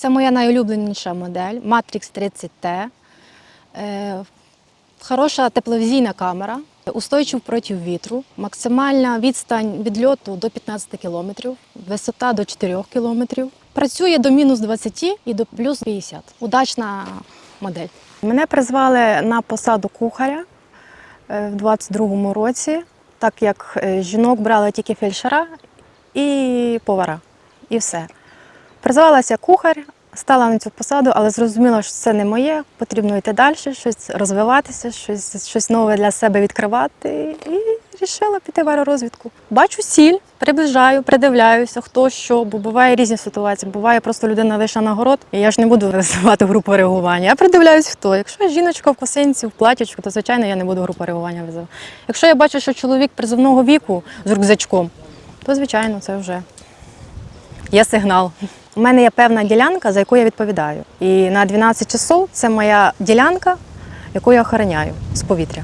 Це моя найулюбленіша модель Matrix 30T. Е, Хороша тепловізійна камера, устойчив проти вітру, максимальна відстань відльоту до 15 км, висота до 4 км. Працює до мінус 20 і до плюс 50. Удачна модель. Мене призвали на посаду кухаря е, в 22-му році, так як е, жінок брали тільки фельдшера і повара, і все. Призвалася кухар, стала на цю посаду, але зрозуміла, що це не моє, потрібно йти далі, щось розвиватися, щось, щось нове для себе відкривати. І вирішила піти в аеророзвідку. Бачу сіль, приближаю, придивляюся, хто що, бо буває різні ситуації. Буває просто людина вийшла на город, і я ж не буду визивати групу реагування. Я придивляюсь, хто. Якщо жіночка в косинці, в платячку, то звичайно я не буду групу реагування визивати. Якщо я бачу, що чоловік призовного віку з рюкзачком, то звичайно це вже є сигнал. У мене є певна ділянка, за яку я відповідаю. І на 12 часов це моя ділянка, яку я охороняю з повітря.